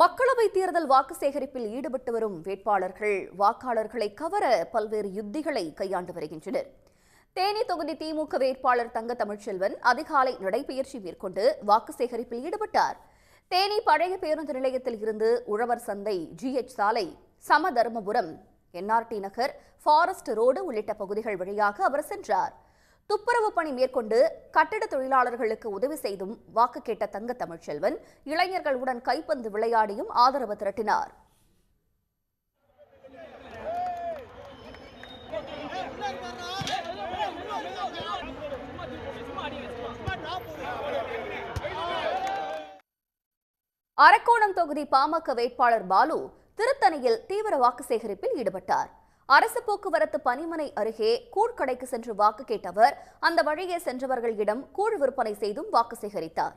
மக்களவை தேர்தல் வாக்கு சேகரிப்பில் ஈடுபட்டு வரும் வேட்பாளர்கள் வாக்காளர்களை கவர பல்வேறு யுத்திகளை கையாண்டு வருகின்றனர். தேனி தொகுதி திமுக வேட்பாளர் தங்க தமிழ்ச்செல்வன் அதிகாலை நடைபயிற்சி மேற்கொண்டு வாக்கு சேகரிப்பில் ஈடுபட்டார். தேனி பழைய பேருந்து நிலையத்தில் இருந்து உழவர் சந்தை ஜிஎச் சாலை Samatharmapuram NRT Nagar forest road உள்ளிட்ட பகுதிகள் வழியாக அவர் சென்றார். துப்புரவு பணி மேற்கொண்டு கட்டிட தொழிலாளர்களுக்கு உதவி செய்தும் வாக்கு கேட்ட தங்க தமிழ்ச்செல்வன் இளைஞர்களுடன் கைப்பந்து விளையாடியும் ஆதரவு திரட்டினார். அரக்கோணம் தொகுதி பாமக வேட்பாளர் பாலு திருத்தணியில் தீவிர வாக்கு சேகரிப்பில் ஈடுபட்டார். அரசு போக்குவரத்து பணிமனை அருகே கூழ் கடைக்கு சென்று வாக்கு கேட்டவர் அந்த வழியே சென்றவர்களிடம் கூழ் விற்பனை செய்தும் வாக்கு சேகரித்தார்.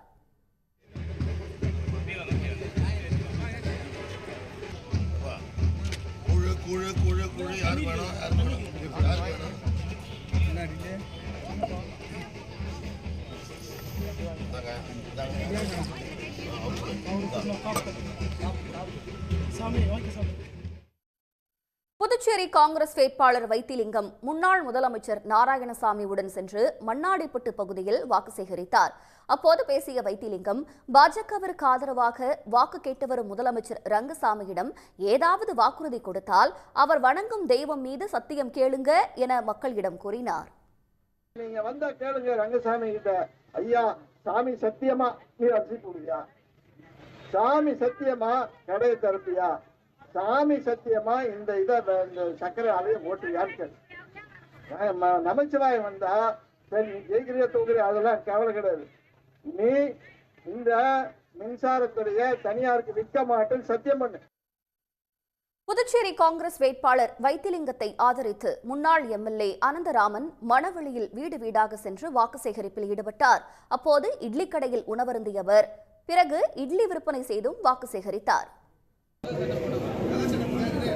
சாமி குழு சாமி. புதுச்சேரி காங்கிரஸ் வேட்பாளர் வைத்திலிங்கம் முன்னாள் முதலமைச்சர் நாராயணசாமியுடன் சென்று மண்ணாடிப்பட்டு பகுதியில் வாக்கு சேகரித்தார். அப்போது பேசிய வைத்திலிங்கம் பாஜகவிற்கு ஆதரவாக வாக்கு கேட்டு வரும் முதலமைச்சர் ரங்கசாமியிடம் ஏதாவது வாக்குறுதி கொடுத்தால் அவர் வணங்கும் தெய்வம் மீது சத்தியம் கேளுங்க என மக்களிடம் கூறினார். நீங்க வந்தா கேளுங்க ரங்கசாமி கிட்ட. ஐயா சாமி சத்தியமா நீ அரிசி சாமி சத்தியமா கடையை திறப்பியா? சாமி சத்தியமா இந்த இதை இந்த சக்கரை ஆலையை ஓட்டுவியான்னு நமச்சிவாயம் வந்தா சரி நீ ஜெயிக்கிறியா தூக்குறியா அதெல்லாம் கவலை கிடையாது. நீ இந்த மின்சாரத்துடைய தனியாருக்கு விற்க மாட்டேன்னு சத்தியம் பண்ணு. புதுச்சேரி காங்கிரஸ் வேட்பாளர் வைத்திலிங்கத்தை ஆதரித்து முன்னாள் எம்எல்ஏ அனந்தராமன் மணவெளியில் வீடு வீடாக சென்று வாக்கு சேகரிப்பில் ஈடுபட்டார். அப்போது இட்லி கடையில் உணவருந்தியவர். பிறகு இட்லி விற்பனை செய்தும் வாக்கு சேகரித்தார்.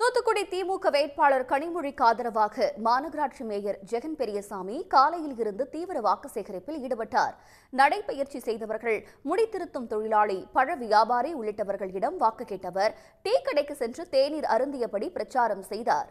தூத்துக்குடி திமுக வேட்பாளர் கனிமொழிக்கு ஆதரவாக மாநகராட்சி மேயர் ஜெகன் பெரியசாமி காலையில் இருந்து தீவிர வாக்கு சேகரிப்பில் ஈடுபட்டார். நடைபயிற்சி செய்தவர்கள் முடித்திருத்தும் தொழிலாளி பழ வியாபாரி உள்ளிட்டவர்களிடம் வாக்கு கேட்டவர் டீ கடைக்கு சென்று தேநீர் அருந்தியபடி பிரச்சாரம் செய்தார்.